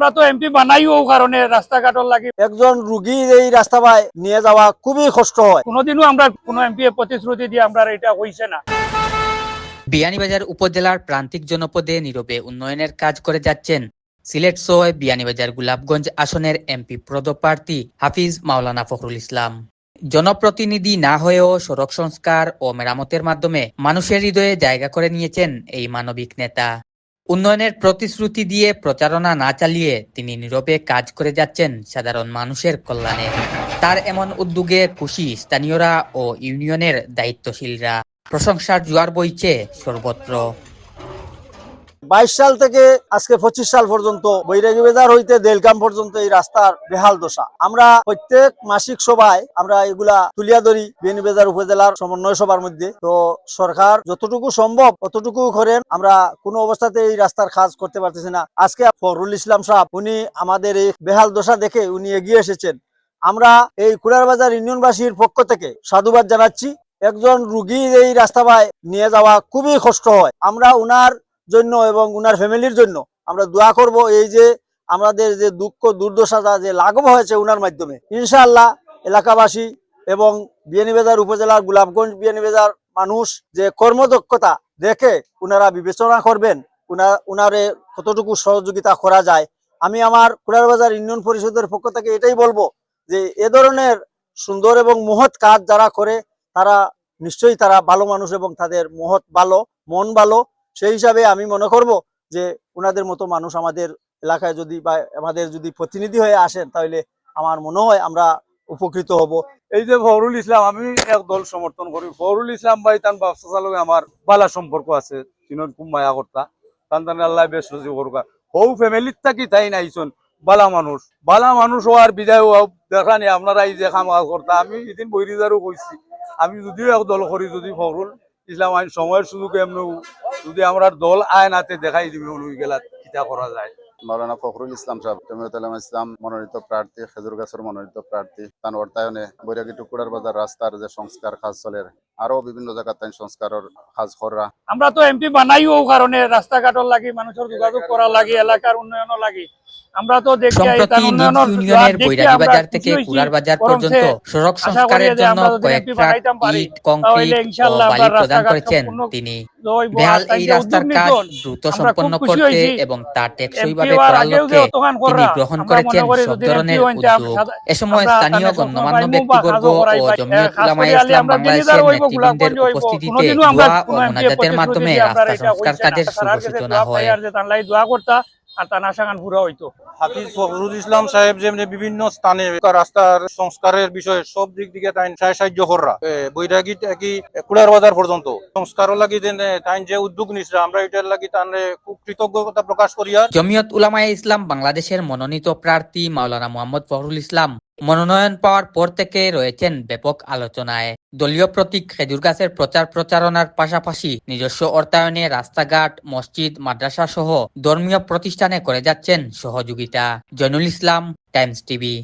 আমরা তো এমপি বানাইও ও কারণে রাস্তাঘাটর লাগি একজন রুগী এই রাস্তা বাই নিয়ে যাওয়া খুবই কষ্ট হয়। কোনোদিনও আমরা কোনো এমপি প্রতিশ্রুতি দিয়ে আমরা এটা হইছে না। বিয়ানীবাজার উপজেলার প্রান্তিক জনপদে নীরবে উন্নয়নের কাজ করে যাচ্ছেন সিলেট সোয় বিয়ানীবাজার গোলাপগঞ্জ আসনের এমপি পদপ্রার্থী হাফিজ মাওলানা ফখরুল ইসলাম। জনপ্রতিনিধি না হয়েও সড়ক সংস্কার ও মেরামতের মাধ্যমে মানুষের হৃদয়ে জায়গা করে নিয়েছেন এই মানবিক নেতা। উন্নয়নের প্রতিশ্রুতি দিয়ে প্রচারণা না চালিয়ে তিনি নীরবে কাজ করে যাচ্ছেন সাধারণ মানুষের কল্যাণে। তার এমন উদ্যোগে খুশি স্থানীয়রা ও ইউনিয়নের দায়িত্বশীলরা। প্রশংসার জোয়ার বইছে সর্বত্র। বাইশ সাল থেকে আজকে পঁচিশ সাল পর্যন্ত বৈরাগী বাজার হইতে দেলকাম পর্যন্ত এই রাস্তার বেহাল দশা। আমরা প্রত্যেক মাসিক সভায় আমরা এগুলা তুলিয়া ধরি বিয়ানীবাজার উপজেলার সমন্বয় সভার মধ্যে। তো সরকার যতটুকু সম্ভব ততটুকু করেন। আমরা কোনো অবস্থাতে এই রাস্তার কাজ করতে পারতেছি না। আজকে ফরুল ইসলাম সাহেব, উনি আমাদের এই বেহাল দশা দেখে উনি এগিয়ে এসেছেন। আমরা এই কুড়ারবাজার ইউনিয়নবাসীর পক্ষ থেকে সাধুবাদ জানাচ্ছি। একজন রুগী এই রাস্তা নিয়ে যাওয়া খুবই কষ্ট হয়। আমরা উনার জন্য এবং উনার ফ্যামিলির জন্য আমরা দোয়া করব এই যে আমাদের যে দুঃখ দুর্দশা যে লাঘব হয়েছে উনার মাধ্যমে। ইনশাআল্লাহ এলাকাবাসী এবং বিয়ানীবাজার উপজেলার গোলাপগঞ্জ বিয়ানীবাজার মানুষ যে কর্মদক্ষতা দেখে উনারা বিবেচনা করবেন, উনা, উনারে কতটুকু সহযোগিতা করা যায়। আমি আমার কুড়ারবাজার ইউনিয়ন পরিষদের পক্ষ থেকে এটাই বলব যে এ ধরনের সুন্দর এবং মহৎ কাজ যারা করে, তারা নিশ্চয়ই তারা ভালো মানুষ এবং তাদের মহৎ ভালো, মন ভালো সেই হিসাবে আমি মনে করব যে ওনাদের মতো মানুষ আমাদের এলাকায় যদি বা আমাদের যদি প্রতিনিধি হয়ে আসেন, তাহলে আমার মনে হয় আমরা উপকৃত হব। এই যে ফখরুল ইসলাম, আমি এক দল সমর্থন করি। ফখরুল ইসলাম ভাই, তার ব্যবসা চালকে আমার বালা সম্পর্ক আছে, তিনের খুব মায়া কর্তা। তান তান আল্লাহ বেশ সুযোগ করবা হৌ ফ্যামিলির থাকি তাই নাইছন বালা মানুষ। বালা মানুষ হওয়ার বিদায় দেখা নেই, আপনারা এই যে খাম করতা। আমি এদিন বৈরিজারও কইছি। আমি যদিও এক দল করি, যদি ফখরুল ইসলাম আইন সময়ের সুযোগ এমনি যদি আমরা দল আয়নাতে দেখাই দিবি ওই গেলা কিতা করা যায়। মাওলানা ফখরুল ইসলাম সাহেব জমিয়ত ইসলাম মনোনীত প্রার্থী খেজুর গাছের মনোনীত প্রার্থী তার অর্থায়নে বৈরাগী টুকুরার বাজার রাস্তার যে সংস্কার কাজ চলে আরও বিভিন্ন জায়গায় তাই সংস্কারের কাজ করা আমরা তো এমপি বানাইও ও কারণে রাস্তাঘাটর লাগি মানুষের যোগাযোগ করা লাগি এলাকার উন্নয়ন লাগি। আমরা তো সম্প্রতি ইউনিয়নের বৈরাগী বাজার থেকে কুলার বাজার পর্যন্ত সড়ক সংস্কারের জন্য আমরা কয়েক ট্রাক ইট কংক্রিট ও বালি প্রদান করেছেন তিনি। বেহাল এই রাস্তার কাজ দ্রুত সম্পন্ন করতে এবং তা টেকসই এমপি ভাবে হওয়ার করার লক্ষ্যে তিনি গ্রহণ করেছেন সব ধরনের উদ্যোগ এ সময় স্থানীয় গণ্যমান্য ব্যক্তিবর্গ ও জমিয়ত ইসলাম বাংলাদেশের নেতৃবৃন্দের উপস্থিতিতে দোয়া ও মোনাজাতের মাধ্যমে রাস্তা সংস্কার কাজের শুভ সূচনা হয়। আর তা না সাগান দোয়া করতা আর তার আশাগান পুরা হইতো। হাফিজ ফখরুল ইসলাম সাহেব যেমনি বিভিন্ন স্থানে রাস্তার সংস্কারের বিষয়ে সব দিক দিকে তাই সাহায্য- কররা। এ, বৈরাগী কি কুড়ার বাজার পর্যন্ত। সংস্কারও লাগি যে তাই যে উদ্যোগ নিচ্ছে আমরা এটার লাগি তার খুব কৃতজ্ঞতা প্রকাশ করি আর। জমিয়ত উলামায়ে ইসলাম বাংলাদেশের মনোনীত প্রার্থী মাওলানা মোহাম্মদ ফখরুল ইসলাম। মনোনয়ন পাওয়ার পর থেকে রয়েছেন ব্যাপক আলোচনায়। দলীয় প্রতীক খেজুর গাছের প্রচার প্রচারণার পাশাপাশি নিজস্ব অর্থায়নে রাস্তাঘাট, মসজিদ মাদ্রাসা সহ ধর্মীয় প্রতিষ্ঠানে করে যাচ্ছেন সহযোগিতা। Zainul Islam, Times TV.